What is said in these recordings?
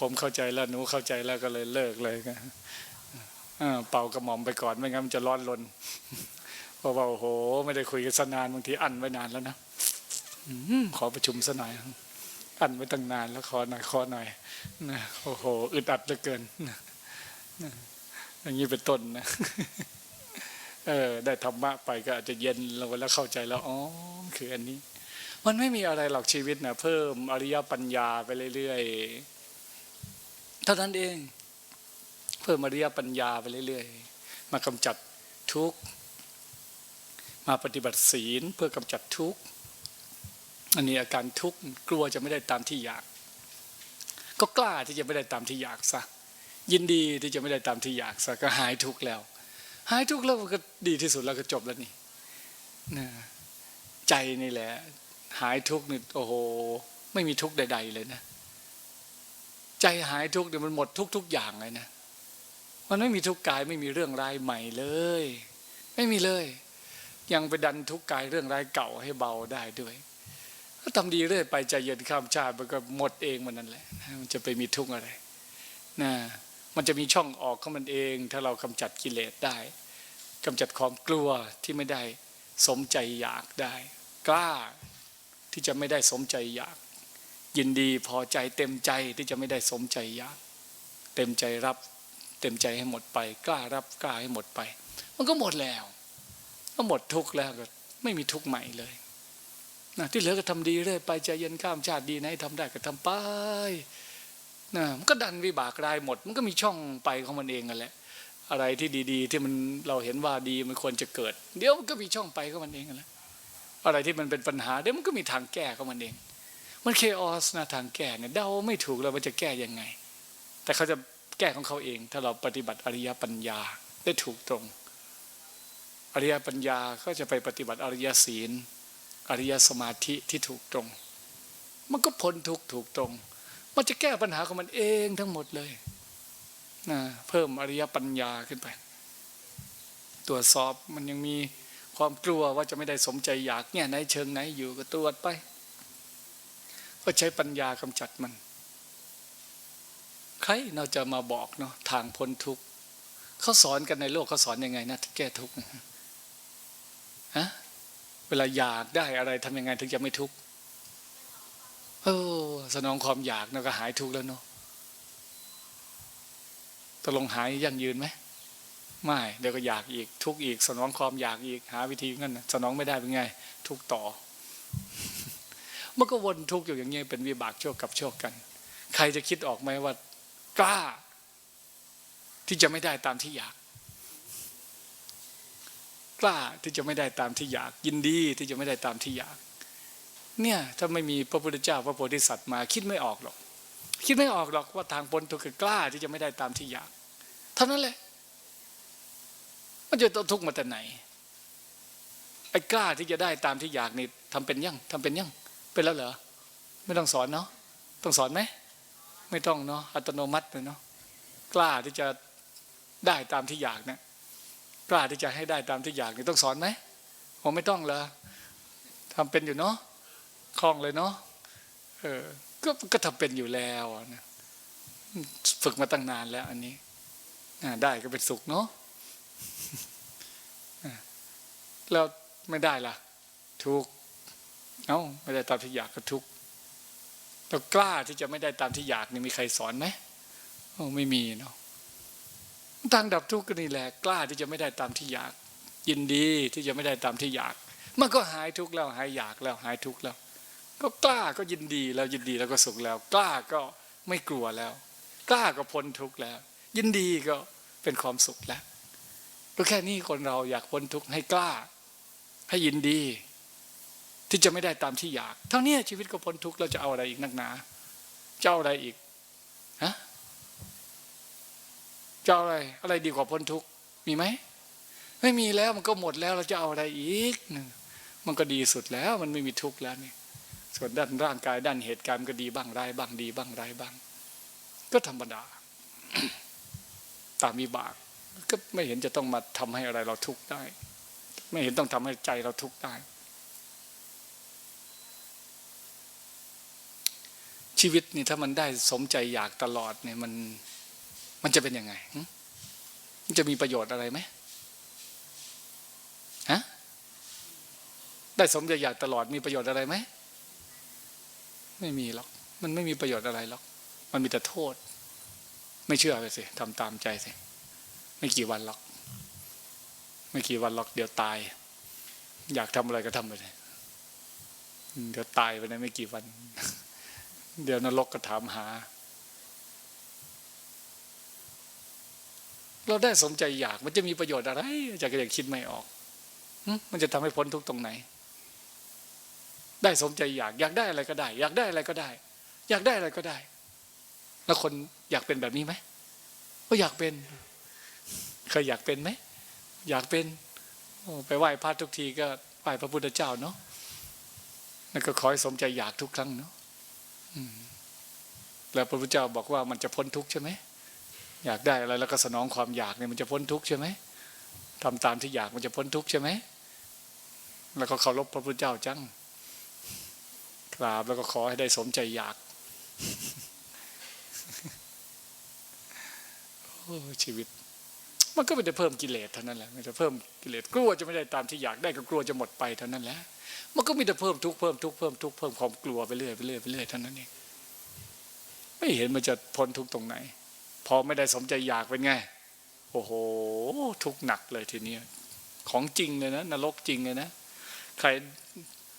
ผมเข้าใจแล้วหนูเข้าใจแล้วก็เลยเลิกเลยก็อ่าเป่ากระหม่อมไปก่อนไม่งั้นมันจะร้อนรนเพราะว่าโอ้โห ไม่ได้คุยกันสนานบางทีอั้นไว้นานแล้วนะอขอประชุมสหน่อยอั้นไว้ตั้งนานแล้วขอหน่อยขอหน่อยนะโอ้โหอึดอัดเหลือเกินอย่างนี้เป็นต้นนะเออ ได้ธรรมะไปก็อาจจะเย็นลงแล้วเข้าใจแล้วอ๋อคืออันนี้ มันไม่มีอะไรหรอกชีวิตนะเพิ่มอริยปัญญาไปเรื่อยๆ เท่านั้นเอง เพิ่มอริยปัญญาไปเรื่อยๆ มากำจัดทุกข์ มาปฏิบัติศีลเพื่อกำจัดทุกข์ อันนี้อาการทุกข์กลัวจะไม่ได้ตามที่อยาก ก็กล้าที่จะไม่ได้ตามที่อยากซะยินดีที่จะไม่ได้ตามที่อยากซะก็หายทุกข์แล้ว หายทุกข์แล้วก็ดีที่สุดแล้วก็จบแล้วนี่นะใจนี่แหละ หายทุกข์นี่โอ้โห ไม่มีทุกข์ใด ๆ เลยนะ ใจหายทุกข์เนี่ยวมันหมดทุกทุกอย่างเลยนะมันไม่มีทุกข์กายไม่มีเรื่องร้ายใหม่เลย ไม่มีเลย ยังไปดันทุกข์กายเรื่องร้ายเก่าให้เบาได้ด้วยถ้าทำดีเรื่อยไปใจเย็นข้ามชาติมันก็หมดเองมันนั่นแหละมันจะไปมีทุกข์อะไรนะมันจะมีช่องออกของมันเอง ถ้าเรากำจัดกิเลสได้กำจัดความกลัวที่ไม่ได้สมใจอยากได้ กล้าที่จะไม่ได้สมใจอยาก ยินดีพอใจเต็มใจที่จะไม่ได้สมใจอยากเต็มใจรับ เต็มใจให้หมดไป กล้ารับกล้าให้หมดไป มันก็หมดแล้ว ก็หมดทุกข์แล้วก็ไม่มีทุกข์ใหม่เลยนะที่เหลือก็ทำดีเรื่อยไปใจเย็นข้ามชาติดีไหนทำได้ก็ทำไปนะมันก็ดันวิบากรายหมด มันก็มีช่องไปของมันเองกันแหละ อะไรที่ดี ๆ ที่มันเราเห็นว่าดีมันควรจะเกิด เดี๋ยวมันก็มีช่องไปของมันเองกันแหละอะไรที่มันเป็นปัญหาเดี๋ยวมันก็มีทางแก้ของมันเอง มันเคออสนะทางแก้เนี่ยเดาไม่ถูกแล้วมันจะแก้ยังไง แต่เขาจะแก้ของเขาเอง ถ้าเราปฏิบัติอริยปัญญาได้ถูกตรง อริยปัญญาก็จะไปปฏิบัติอริยศีล อริยสมาธิที่ถูกตรง มันก็พ้นทุกข์ถูกตรง มันจะแก้ปัญหาของมันเองทั้งหมดเลยนะเพิ่มอริยปัญญาขึ้นไป ตรวจสอบมันยังมีความกลัวว่าจะไม่ได้สมใจอยากเนี่ยไหนเชิงไหนอยู่ก็ตรวจไป ก็ใช้ปัญญากำจัดมัน ใครเราจะมาบอกเนาะทางพ้นทุกข์เขาสอนกันในโลกเขาสอนยังไงนะแก้ทุกข์ฮะเวลาอยากได้อะไรทำยังไงถึงจะไม่ทุกข์เออสนองความอยากเราก็หายทุกข์แล้วเนาะตกลงหายยั่งยืนไหมไม่เดี๋ยวก็อยากอีกทุกข์อีก สนองความอยากอีกหาวิธีงั้นสนองไม่ได้เป็นไง ทุกข์ต่อ มันก็วนทุกข์อยู่อย่างเงี้ยเป็นวิบากโชคกับโชคกัน ใครจะคิดออกไหมว่ากล้า ที่จะไม่ได้ตามที่อยาก กล้าที่จะไม่ได้ตามที่อยาก ยินดีที่จะไม่ได้ตามที่อยาก เนี่ยถ้าไม่มีพระพุทธเจ้าพระโพธิสัตว์มาคิดไม่ออกหรอก คิดไม่ออกหรอกว่าทางพ้นทุกข์คือกล้าที่จะไม่ได้ตามที่อยาก เท่านั้นแหละมันจะต้องทุกข์มาแต่ไหนไอ้กล้าที่จะได้ตามที่อยากนี่ทำเป็นยังทำเป็นยัง เป็นแล้วเหรอไม่ต้องสอนเนาะต้องสอนไหมไม่ต้องเนาะอัตโนมัติเลยเนาะกล้าที่จะได้ตามที่อยากเนะี่ยกล้าที่จะให้ได้ตามที่อยากนี่ต้องสอนไหมผมไม่ต้องเหรอทำเป็นอยู่เนาะคล่องเลยเนาะเออก็ก็ทำเป็นอยู่แล้วนะฝึกมาตั้งนานแล้ว อันนี้ได้ก็เป็นสุขเนาะแล้วไม่ได้ล่ะ ทุก เอ้าไม่ได้ตามที่อยากก็ทุกข์เรากล้าที่จะไม่ได้ตามที่อยากนี่มีใครสอนไหมโอ้ไม่มีเนาะทางดับทุกข์ก็นี่แหละกล้าที่จะไม่ได้ตามที่อยาก ยินดีที่จะไม่ได้ตามที่อยาก มันก็หายทุกข์แล้วหายอยากแล้วหายทุกข์แล้ว ก็กล้าก็ยินดีแล้วยินดีแล้วก็สุขแล้ว กล้าก็ไม่กลัวแล้ว กล้าก็พ้นทุกข์แล้ว ยินดีก็เป็นความสุขแล้วก็แค่นี้คนเราอยากพ้นทุกข์ให้กล้า ให้ยินดี ที่จะไม่ได้ตามที่อยาก เท่านี้ชีวิตก็พ้นทุกข์เราจะเอาอะไรอีกนักหนาจะเจ้าอะไรอีกฮะจะเจ้าอะไร อะไรดีกว่าพ้นทุกข์มีไหมไม่มีแล้วมันก็หมดแล้วเราจะเอาอะไรอีกมันก็ดีสุดแล้ว มันไม่มีทุกข์แล้วนี่ส่วนด้านร่างกายด้านเหตุการณ์ก็ดีบ้างร้ายบ้างดีบ้างร้ายบ้าง ก็ธรรมดา ตามวิบาก ก็ไม่เห็นจะต้องมาทำให้อะไรเราทุกข์ได้ ไม่เห็นต้องทำให้ใจเราทุกข์ได้ ชีวิตนี่ถ้ามันได้สมใจอยากตลอดเนี่ยมันมันจะเป็นยังไงมันจะมีประโยชน์อะไรไหมฮะได้สมใจอยากตลอดมีประโยชน์อะไรไหมไม่มีหรอกมันไม่มีประโยชน์อะไรหรอกมันมีแต่โทษ ไม่เชื่อไปสิทำตามใจสิไม่กี่วันหรอก ไม่กี่วันหรอกเดี๋ยวตาย อยากทำอะไรก็ทำไปเลยเดี๋ยวตายไปในไม่กี่วัน เดี๋ยวนรกก็ถามหา เราได้สมใจอยาก มันจะมีประโยชน์อะไรจารย์ก็ยังคิดไม่ออก มันจะทำให้พ้นทุกตรงไหน ได้สมใจอยาก อยากได้อะไรก็ได้ อยากได้อะไรก็ได้ อยากได้อะไรก็ได้ แล้วคนอยากเป็นแบบนี้ไหมก็อยากเป็น เคยอยากเป็นไหม อยากเป็นไปไหว้พระทุกทีก็ไหว้พระพุทธเจ้าเนาะนั่นก็ขอให้สมใจอยากทุกครั้งเนาะ แล้วพระพุทธเจ้าบอกว่ามันจะพ้นทุกข์ใช่ไหมอยากได้อะไรแล้วก็สนองความอยากเนี่ยมันจะพ้นทุกข์ใช่ไหมทำตามที่อยากมันจะพ้นทุกข์ใช่ไหมแล้วก็เคารพพระพุทธเจ้าจังกราบแล้วก็ขอให้ได้สมใจอยากโอ้ชีวิต มันก็ไม่ได้เพิ่มกิเลสเท่านั้นแหละไม่ได้เพิ่มกิเลสกลัวจะไม่ได้ตามที่อยากได้ก็กลัวจะหมดไปเท่านั้นแหละ มันก็มีแต่เพิ่มทุกข์เพิ่มทุกข์เพิ่มทุกข์เพิ่มความกลัวไปเรื่อยไปเรื่อยไปเรื่อยเท่านั้นเองไม่เห็นมันจะพ้นทุกข์ตรงไหน พอไม่ได้สมใจอยากเป็นไง โอ้โห ทุกข์หนักเลยทีเนี้ยของจริงเลยนะนรกจริงเลยนะใคร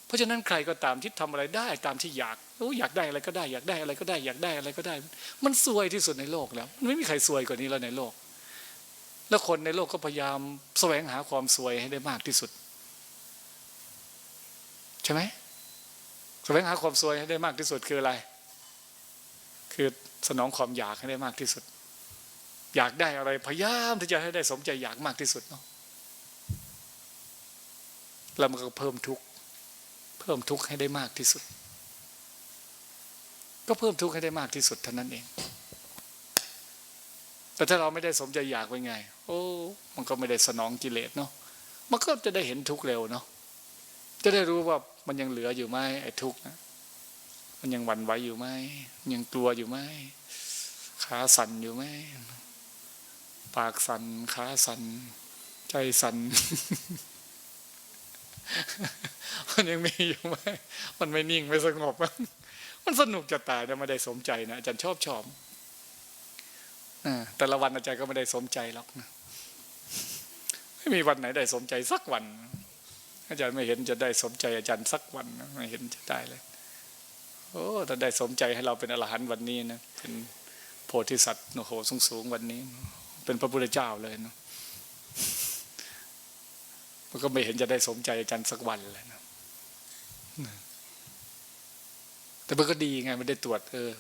เพราะฉะนั้นใครก็ตามที่ทำอะไรได้ตามที่อยากโอ้อยากได้อะไรก็ได้อยากได้อะไรก็ได้อยากได้อะไรก็ได้ มันซวยที่สุดในโลกแล้วมันไม่มีใครซวยกว่านี้แล้วในโลก แล้วคนในโลกก็พยายามแสวงหาความสวยให้ได้มากที่สุด ใช่ไหมแสวงหาความสวยให้ได้มากที่สุดคืออะไร คือสนองความอยากให้ได้มากที่สุด อยากได้อะไรพยายามที่จะให้ได้สมใจอยากมากที่สุดเนาะแล้วมันก็เพิ่มทุกข์เพิ่มทุกข์ให้ได้มากที่สุด ก็เพิ่มทุกข์ให้ได้มากที่สุดเท่านั้นเอง แต่ถ้าเราไม่ได้สมใจอยากเป็นไง โอ้ มันก็ไม่ได้สนองกิเลสเนาะมันก็จะได้เห็นทุกข์เร็วเนาะจะได้รู้ว่า มันยังเหลืออยู่ไหมไอ้ทุกข์นะมันยังหวั่นไหวอยู่ไหมยังกลัวอยู่ไหมขาสั่นอยู่ไหมปากสั่นขาสั่นใจสั่นมันยังมีอยู่ไหมมันไม่นิ่งไม่สงบมันสนุกจะตายแต่ไม่ได้สมใจนะอาจารย์ชอบชอบแต่ละวันอาจารย์ก็ไม่ได้สมใจหรอกไม่มีวันไหนได้สมใจสักวัน อาจารย์ไม่เห็นจะได้สมใจอาจารย์สักวันนะไม่เห็นจะได้เลย โอ้ถ้าได้สมใจให้เราเป็นอรหันต์วันนี้นะเป็นโพธิสัตว์โอ้โหสูงสูงวันนี้ เป็นพระพุทธเจ้าเลยเนาะมันก็ไม่เห็นจะได้สมใจอาจารย์สักวันเลยนะแต่มันก็ดีไงมันได้ตรวจ เออ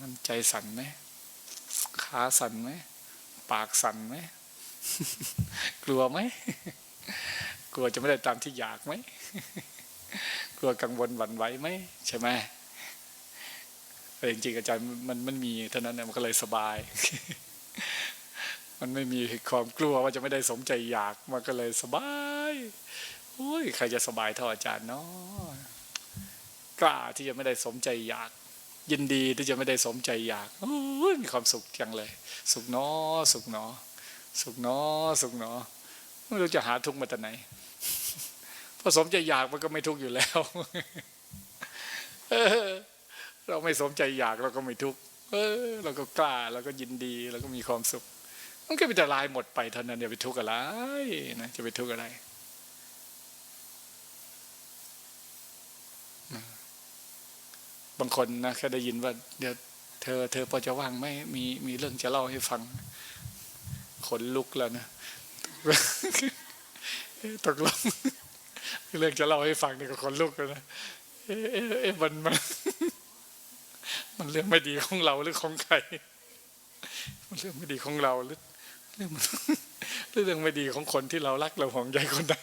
มันใจสั่นไหมขาสั่นไหมปากสั่นไหมกลัวไหม กลัวจะไม่ได้ตามที่อยากไหมกลัวกังวลหวั่นไหวไหมใช่ไหมแต่จริงๆอาจารย์มันมันมีเท่านั้นเนี่ยมันก็เลยสบาย มันไม่มีความกลัวว่าจะไม่ได้สมใจอยากมันก็เลยสบายโอ้ยใครจะสบายเท่าอาจารย์เนาะกล้าที่จะไม่ได้สมใจอยาก ยินดีที่จะไม่ได้สมใจอยากโอ้ยมีความสุขจังเลย สุขเนอสุขเนอสุขเนอสุขเนอไม่รู้จะหาทุกข์มาแต่ไหน สมใจอยากมันก็ไม่ทุกข์อยู่แล้วเราไม่สมใจอยากเราก็ไม่ทุกข์เออเราก็กล้าเราก็ยินดีเราก็มีความสุข มันก็เป็นแต่ลายหมดไปเท่านั้นอย่าไปทุกข์อะไรนะจะไปทุกข์อะไรบางคนนะแค่ได้ยินว่าเดี๋ยวเธอ เธอพอจะว่างไหมมีมีเรื่องจะเล่าให้ฟังขนลุกแล้วนะตกลง เรื่องจะเล่าให้ฟังนี่ก็ขนลุกแล้วนะเอ๊ะเอ๊ะมันมัน มันเรื่องไม่ดีของเราหรือของใคร มันเรื่องไม่ดีของเราหรือเรื่องเรื่องไม่ดีของคนที่เรารักเราห่วงใยคนใด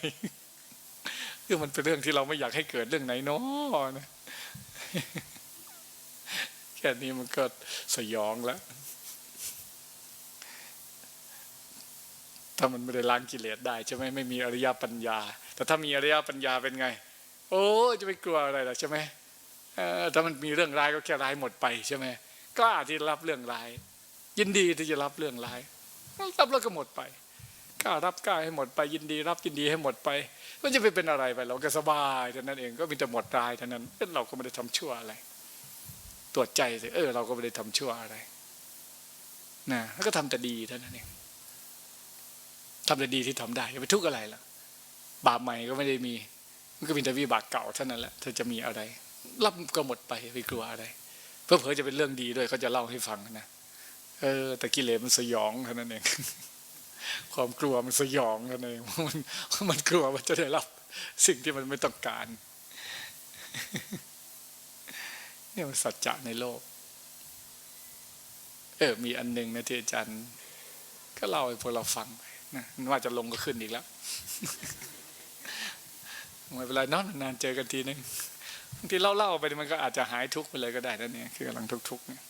เรื่องมันเป็นเรื่องที่เราไม่อยากให้เกิดเรื่องไหนเนาะนะแค่นี้มันก็สยองแล้ว ถ้ามันไม่ได้ล้างกิเลสได้ใช่ไหมไม่มีอริยปัญญา แต่ถ้ามีอริยปัญญาเป็นไง โอ้จะไปกลัวอะไรล่ะใช่ไหมถ้ามันมีเรื่องร้ายก็แค่ร้ายหมดไปใช่ไหมกล้าที่รับเรื่องร้าย ยินดีที่จะรับเรื่องร้ายรับแล้วก็หมดไปกล้ารับกล้าให้หมดไปยินดี รับยินดีให้หมดไป มันจะไปเป็นอะไรไป เราก็สบายเท่านั้นเองก็มีแต่หมดร้ายเท่านั้นเราก็ไม่ได้ทำชั่วอะไร ตรวจใจสิเออ เราก็ไม่ได้ทำชั่วอะไรนะแล้วก็ทำแต่ดีเท่านั้นเอง ทำแต่ดีที่ทำได้อย่าไปทุกข์อะไรล่ะ บาปใหม่ก็ไม่ได้มี มันก็มีแต่วิบากเก่าเท่านั้นแหละเธอจะมีอะไร รับก็หมดไปไปกลัวอะไรเพื่อเผอจะเป็นเรื่องดีด้วยเขาจะเล่าให้ฟังนะเออ แต่กิเลสมันสยองเท่านั้นเองความกลัวมันสยองเท่านั้นเองมันมันกลัวว่าจะได้รับ สิ่งที่มันไม่ต้องการเนี่ยมันสัจจะในโลก เออ มีอันหนึ่งนะที่อาจารย์ ก็เล่าให้พวกเราฟังไป นะว่าจะลงก็ขึ้นอีกแล้วไม่เป็นไรนอนนานเจอกันทีนึงบางทีเล่าๆไปมันก็อาจจะหายทุกข์ไปเลยก็ได้นั่นเนี่ยคือกำลังทุกข์ๆเนี่ย